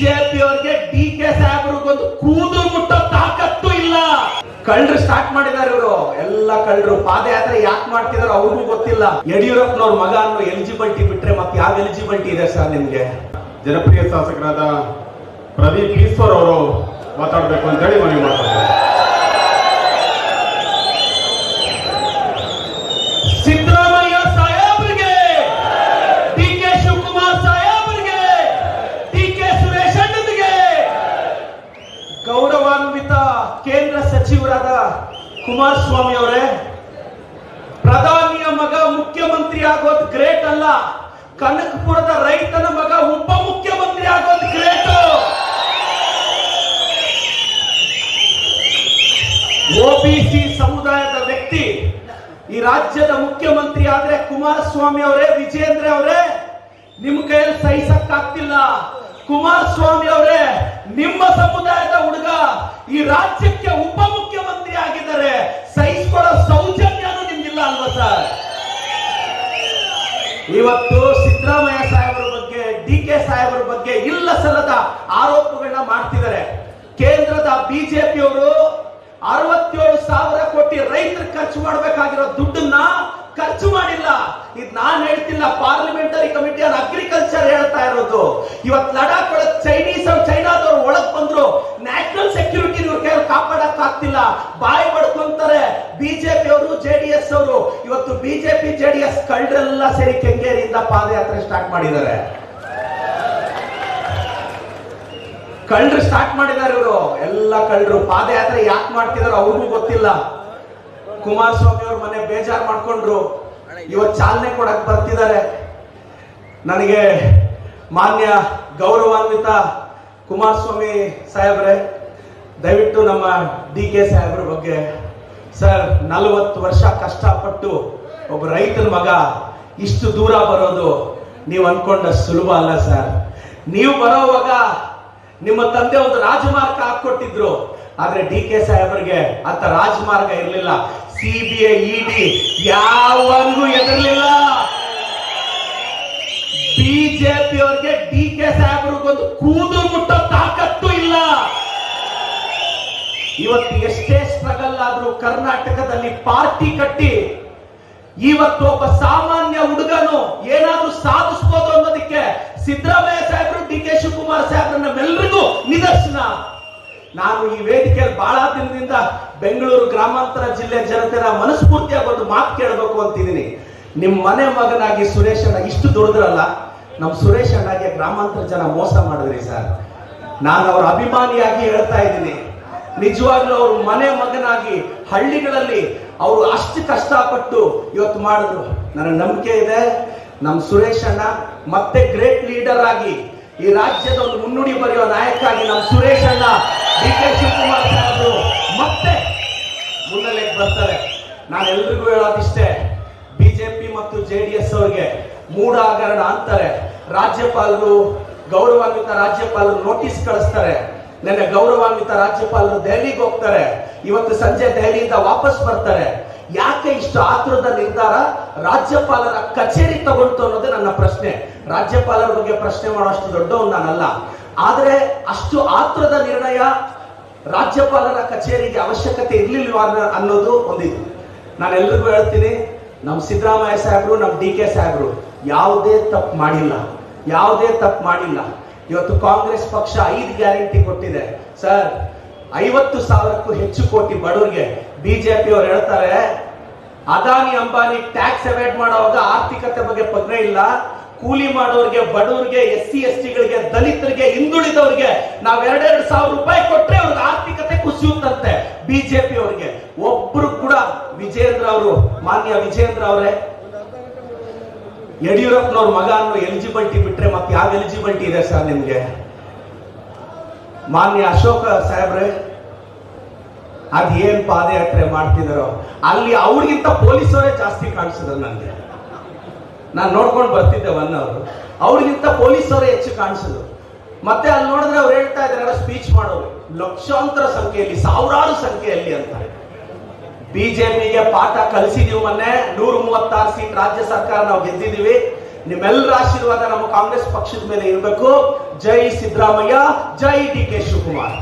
BJP ಅವ್ರಿಗೆ D K ಸಾಹೇಬ್ರಿಗೊಂದು ಕೂದು ಮುಟ್ಟೋ ತಾಕತ್ತು ಇಲ್ಲ. ಕಳ್ಳರು ಸ್ಟಾರ್ಟ್ ಮಾಡಿದಾರೆ ಇವರು. ಎಲ್ಲ ಕಳ್ಳರು. ಪಾದಯಾತ್ರೆ ಯಾಕೆ ಮಾಡ್ತಿದಾರೋ ಅವ್ರಿಗೂ ಗೊತ್ತಿಲ್ಲ. ಯಡಿಯೂರಪ್ಪನವ್ರ ಮಗ ಅನ್ನೋ ಎಲಿಜಿಬಿಲಿಟಿ ಬಿಟ್ರೆ ಮತ್ತೆ ಯಾವ ಎಲಿಜಿಬಿಲಿಟಿ ಇದೆ ಸರ್ ನಿಮ್ಗೆ? ಜನಪ್ರಿಯ ಶಾಸಕರಾದ ಪ್ರದೀಪ್ ಈಶ್ವರ್ ಅವರು ಮಾತಾಡಬೇಕು ಅಂತೇಳಿ ಮನವಿ ಮಾಡ್ತಾರೆ ಸಿದ್ದರಾಮಯ್ಯ ಸಾಹೇಬ್ರಿಗೆ ಡಿ ಕೆ ಶಿವಕುಮಾರ್ ಸಾಹೇಬ್ರಿಗೆ ಡಿ ಕೆ ಸುರೇಶ್ ಅಣ್ಣನಿಗೆ ಗೌರವಾನ್ವಿತ ಕೇಂದ್ರ ಸಚಿವರಾದ ಕುಮಾರಸ್ವಾಮಿ ಅವರೇ, ಪ್ರಧಾನಿಯ ಮಗ ಮುಖ್ಯಮಂತ್ರಿ ಆಗೋದು ಗ್ರೇಟ್ ಅಲ್ಲ. ಕನಕಪುರದ ರೈತನ ಮಗ ಉಪ ಮುಖ್ಯಮಂತ್ರಿ ಆಗೋದು ಗ್ರೇಟ್ ಒಬಿಸಿ ಸಮುದಾಯದ ವ್ಯಕ್ತಿ, ಈ ರಾಜ್ಯದ ಮುಖ್ಯಮಂತ್ರಿ ಆದ್ರೆ ಕುಮಾರಸ್ವಾಮಿ ಅವರೇ ವಿಜೇಂದ್ರ ಅವರೇ, ನಿಮ್ ಕೈಯಲ್ಲಿ ಸಹಿಸಕ್ ಆಗ್ತಿಲ್ಲ ಕುಮಾರಸ್ವಾಮಿ ಅವರೇ, ನಿಮ್ಮ ಸಮುದಾಯದ ಹುಡುಗ, ಈ ರಾಜ್ಯಕ್ಕೆ ಉಪ ಮುಖ್ಯಮಂತ್ರಿ ಆಗಿದ್ದಾರೆ ಸಹಿಸ್ಕೊಳ್ಳೋ ಸೌಜನ್ಯನೂ ನಿಮ್ಗಿಲ್ಲ ಅಲ್ವಾ ಸರ್? ಇವತ್ತು ಸಿದ್ದರಾಮಯ್ಯ ಸಾಹೇಬರ ಬಗ್ಗೆ, ಡಿ ಕೆ ಸಾಹೇಬರ ಬಗ್ಗೆ ಇಲ್ಲ ಸಲ್ಲದ ಆರೋಪಗಳನ್ನ ಮಾಡ್ತಿದ್ದಾರೆ. ಕೇಂದ್ರದ ಬಿಜೆಪಿಯವರು ಅರವತ್ತೇಳು ಸಾವಿರ ಕೋಟಿ ರೈತರು ಖರ್ಚು ಮಾಡಬೇಕಾಗಿರೋ ದುಡ್ಡನ್ನ ಖರ್ಚು ಮಾಡಿಲ್ಲ. ಇದು ನಾನು ಹೇಳ್ತಿಲ್ಲ ಇವತ್ತು ಲಡಾಖ್ ಒಳಗ್ ಚೈನೀಸ್ ಅವ್ರು ಚೈನಾದವ್ರು ಒಳಗ್ ಬಂದ್ರು. ನ್ಯಾಷನಲ್ ಸೆಕ್ಯೂರಿಟಿ ಇವ್ರ ಕೈಯಲ್ಲಿ ಕಾಪಾಡಕ್ ಆಗ್ತಿಲ್ಲ ಬಾಯಿ ಬಡ್ಕೊಂತಾರೆ. ಬಿಜೆಪಿ ಅವರು ಜೆಡಿಎಸ್ ಅವರು. ಇವತ್ತು ಬಿಜೆಪಿ ಜೆಡಿಎಸ್ ಕಳ್ಳರೆಲ್ಲ ಸೇರಿ ಕೆಂಗೇರಿಯಿಂದ ಪಾದಯಾತ್ರೆ ಸ್ಟಾರ್ಟ್ ಮಾಡಿದ್ದಾರೆ. ಕಳ್ಳರು ಸ್ಟಾರ್ಟ್ ಮಾಡಿದ್ದಾರೆ ಇವರು. ಎಲ್ಲ ಕಳ್ಳರು ಪಾದಯಾತ್ರೆ ಯಾಕೆ ಮಾಡ್ತಿದಾರೋ ಅವ್ರಿಗೂ ಗೊತ್ತಿಲ್ಲ. ಕುಮಾರಸ್ವಾಮಿ ಅವ್ರ ಮನೆ ಬೇಜಾರ್ ಮಾಡ್ಕೊಂಡ್ರು. ಇವತ್ತು ಚಾಲನೆ ಕೊಡಕ್ ಬರ್ತಿದ್ದಾರೆ. ನನಗೆ ಮಾನ್ಯ ಗೌರವಾನ್ವಿತ ಕುಮಾರಸ್ವಾಮಿ ಸಾಹೇಬ್ರೆ, ದಯವಿಟ್ಟು ನಮ್ಮ ಡಿ ಕೆ ಸಾಹೇಬ್ರ ಬಗ್ಗೆ. ಸರ್, ನಲವತ್ತು ವರ್ಷ ಕಷ್ಟಪಟ್ಟು ಒಬ್ಬ ರೈತನ ಮಗ, ಇಷ್ಟು ದೂರ ಬರೋದು ನೀವು ಅನ್ಕೊಂಡ ಸುಲಭ ಅಲ್ಲ ಸರ್. ನೀವು ಬರೋವಾಗ ನಿಮ್ಮ ತಂದೆ ಒಂದು ರಾಜಮಾರ್ಗ ಹಾಕೊಟ್ಟಿದ್ರು ಆದ್ರೆ ಡಿ ಕೆ ಸಾಹೇಬ್ರಿಗೆ ಅಂತ ರಾಜಮಾರ್ಗ ಇರಲಿಲ್ಲ. ಸಿ ಬಿ ಐ ಇಡಿ ಯಾವನಿಗೂ ಎದರ್ಲಿಲ್ಲ ಸಾಹೇಬ್ರಿಗೊಂದು ಮುಟ್ಟ ತಾಕತ್ತು ಇಲ್ಲ. ಇವತ್ತು ಎಷ್ಟೇ ಸ್ಟ್ರಗಲ್ ಆದ್ರೂ ಕರ್ನಾಟಕದಲ್ಲಿ ಪಾರ್ಟಿ ಕಟ್ಟಿ, ಇವತ್ತು ಒಬ್ಬ ಸಾಮಾನ್ಯ ಹುಡುಗನು ಏನಾದ್ರೂ ಸಾಧಿಸಬಹುದು ಅನ್ನೋದಕ್ಕೆ ಸಿದ್ದರಾಮಯ್ಯ ಸಾಹೇಬರು, ಡಿ ಕೆ ಶಿವಕುಮಾರ್ ಸಾಹೇಬ್ರ ನಮ್ಮೆಲ್ಲರಿಗೂ ನಿದರ್ಶನ. ನಾನು ಈ ವೇದಿಕೆಯಲ್ಲಿ ಬಹಳ ದಿನದಿಂದ ಬೆಂಗಳೂರು ಗ್ರಾಮಾಂತರ ಜಿಲ್ಲೆ ಜನತೆನ ಮನಸ್ಫೂರ್ತಿಯಾಗಿ ಒಂದು ಮಾತು ಕೇಳಬೇಕು ಅಂತಿದ್ದೀನಿ. ನಿಮ್ಮ ಮನೆ ಮಗನಾಗಿ ಸುರೇಶನ ಇಷ್ಟು ದುಡಿದ್ರಲ್ಲ ನಮ್ ಸುರೇಶ್ ಅಣ್ಣಗೆ ಗ್ರಾಮಾಂತರ ಜನ ಮೋಸ ಮಾಡಿದ್ರಿ ಸರ್. ನಾನು ಅವ್ರ ಅಭಿಮಾನಿಯಾಗಿ ಹೇಳ್ತಾ ಇದ್ದೀನಿ. ನಿಜವಾಗ್ಲೂ ಅವ್ರ ಮನೆ ಮಗನಾಗಿ ಹಳ್ಳಿಗಳಲ್ಲಿ ಅವರು ಅಷ್ಟು ಕಷ್ಟಪಟ್ಟು ಇವತ್ತು ಮಾಡಿದ್ರು. ನನ್ನ ನಂಬಿಕೆ ಇದೆ. ನಮ್ಮ ಸುರೇಶ್ ಅಣ್ಣ ಮತ್ತೆ ಗ್ರೇಟ್ ಲೀಡರ್ ಆಗಿ ಈ ರಾಜ್ಯದ ಒಂದು ಮುನ್ನುಡಿ ಬರೆಯುವ ನಾಯಕ ಆಗಿ ನಮ್ಮ ಸುರೇಶ್ ಅಣ್ಣ ಡಿ ಕೆ ಶಿವಕುಮಾರ್ ಸಾಹೇಬರು ಮತ್ತೆ ಮುನ್ನೆಲೆಗೆ ಬರ್ತಾರೆ. ನಾನು ಎಲ್ರಿಗೂ ಹೇಳೋದಿಷ್ಟೇ, ಬಿಜೆಪಿ ಮತ್ತು ಜೆ ಡಿ ಎಸ್ ಅವ್ರಿಗೆ ಮೂಢ ಹಗರಣ ಅಂತಾರೆ. ರಾಜ್ಯಪಾಲರು, ಗೌರವಾನ್ವಿತ ರಾಜ್ಯಪಾಲರು ನೋಟಿಸ್ ಕಳಿಸ್ತಾರೆ. ನಿನ್ನೆ ಗೌರವಾನ್ವಿತ ರಾಜ್ಯಪಾಲರು ದೆಹಲಿಗೆ ಹೋಗ್ತಾರೆ. ಇವತ್ತು ಸಂಜೆ ದೆಹಲಿಯಿಂದ ವಾಪಸ್ ಬರ್ತಾರೆ. ಯಾಕೆ ಇಷ್ಟು ಆತುರದ ನಿರ್ಧಾರ ರಾಜ್ಯಪಾಲರ ಕಚೇರಿ ತಗೊಳ್ತು ಅನ್ನೋದು ನನ್ನ ಪ್ರಶ್ನೆ. ರಾಜ್ಯಪಾಲರ ಬಗ್ಗೆ ಪ್ರಶ್ನೆ ಮಾಡೋಷ್ಟು ದೊಡ್ಡವನು ನಾನಲ್ಲ. ಆದ್ರೆ ಅಷ್ಟು ಆತುರದ ನಿರ್ಣಯ ರಾಜ್ಯಪಾಲರ ಕಚೇರಿಗೆ ಅವಶ್ಯಕತೆ ಇರ್ಲಿಲ್ವಾ ಅನ್ನೋ- ಅನ್ನೋದು ಒಂದಿದೆ. ನಾನೆಲ್ಲರಿಗೂ ಹೇಳ್ತೀನಿ ನಮ್ಮ ಸಿದ್ದರಾಮಯ್ಯ ಸಾಹೇಬರು ನಮ್ಮ ಡಿ ಕೆ ಸಾಹೇಬರು ಯಾವುದೇ ತಪ್ಪು ಮಾಡಿಲ್ಲ, ಯಾವುದೇ ತಪ್ಪು ಮಾಡಿಲ್ಲ. ಇವತ್ತು ಕಾಂಗ್ರೆಸ್ ಪಕ್ಷ ಐದು ಗ್ಯಾರಂಟಿ ಕೊಟ್ಟಿದೆ. ಸರ್, ಐವತ್ತು ಸಾವಿರಕ್ಕೂ ಹೆಚ್ಚು ಕೋಟಿ ಬಡವರಿಗೆ ಬಿಜೆಪಿ ಅವರು ಹೇಳ್ತಾರೆ, ಅದಾನಿ ಅಂಬಾನಿ ಟ್ಯಾಕ್ಸ್ ಅವಾಯ್ಡ್ ಮಾಡುವಾಗ ಆರ್ಥಿಕತೆ ಬಗ್ಗೆ ಪ್ರಜ್ಞೆ ಇಲ್ಲ. ಕೂಲಿ ಮಾಡೋರಿಗೆ, ಬಡವರಿಗೆ ಎಸ್ ಸಿ ಎಸ್ ಟಿಗಳಿಗೆ ದಲಿತರಿಗೆ, ಹಿಂದುಳಿದವರಿಗೆ ನಾವ್ ಎರಡೆರಡು ಸಾವಿರ ರೂಪಾಯಿ ಕೊಟ್ರೆ ಅವ್ರಿಗೆ ಆರ್ಥಿಕತೆ ಕುಸಿಯುತ್ತಂತೆ. ಬಿಜೆಪಿ ಅವರಿಗೆ ಒಬ್ರು ಕೂಡ ವಿಜೇಂದ್ರ ಅವರು, ಮಾನ್ಯ ವಿಜೇಂದ್ರ ಅವರೇ ಯಡಿಯೂರಪ್ಪನವ್ರ ಮಗ ಅನ್ನೋ ಎಲಿಜಿಬಿಲಿಟಿ ಬಿಟ್ರೆ ಮತ್ತೆ ಯಾವ ಎಲಿಜಿಬಿಲಿಟಿ ಇದೆ ಸರ್ ನಿಮ್ಗೆ? ಮಾನ್ಯ ಅಶೋಕ ಸಾಹೇಬ್ರೆ, ಅದ್ ಏನ್ ಪಾದಯಾತ್ರೆ ಮಾಡ್ತಿದಾರೋ, ಅಲ್ಲಿ ಅವ್ರಿಗಿಂತ ಪೊಲೀಸರೇ ಜಾಸ್ತಿ ಕಾಣಿಸಿದ್ರು ನನಗೆ ನಾನು ನೋಡ್ಕೊಂಡು ಬರ್ತಿದ್ದೆ ಒನ್ ಅವರು ಅವ್ರಿಗಿಂತ ಪೊಲೀಸರೇ ಹೆಚ್ಚು ಕಾಣಿಸಿದ್ರು. ಮತ್ತೆ ಅಲ್ಲಿ ನೋಡಿದ್ರೆ ಅವ್ರು ಹೇಳ್ತಾ ಇದ್ದಾರೆ ಸ್ಪೀಚ್ ಮಾಡೋರು. ಲಕ್ಷಾಂತರ ಸಂಖ್ಯೆಯಲ್ಲಿ, ಸಾವಿರಾರು ಸಂಖ್ಯೆಯಲ್ಲಿ ಅಂತ ಬಿಜೆಪಿಗೆ ಪಾಠ ಕಲಿಸಿದೀವಿ ಮೊನ್ನೆ. ನೂರ ಮೂವತ್ತಾರು ಸೀಟ್ ರಾಜ್ಯ ಸರ್ಕಾರ ನಾವು ಗೆದ್ದಿದೀವಿ. ನಿಮ್ಮೆಲ್ಲರ ಆಶೀರ್ವಾದ ನಮ್ಮ ಕಾಂಗ್ರೆಸ್ ಪಕ್ಷದ ಮೇಲೆ ಇರಬೇಕು. ಜೈ ಸಿದ್ದರಾಮಯ್ಯ, ಜೈ ಡಿ ಕೆ ಶಿವಕುಮಾರ್.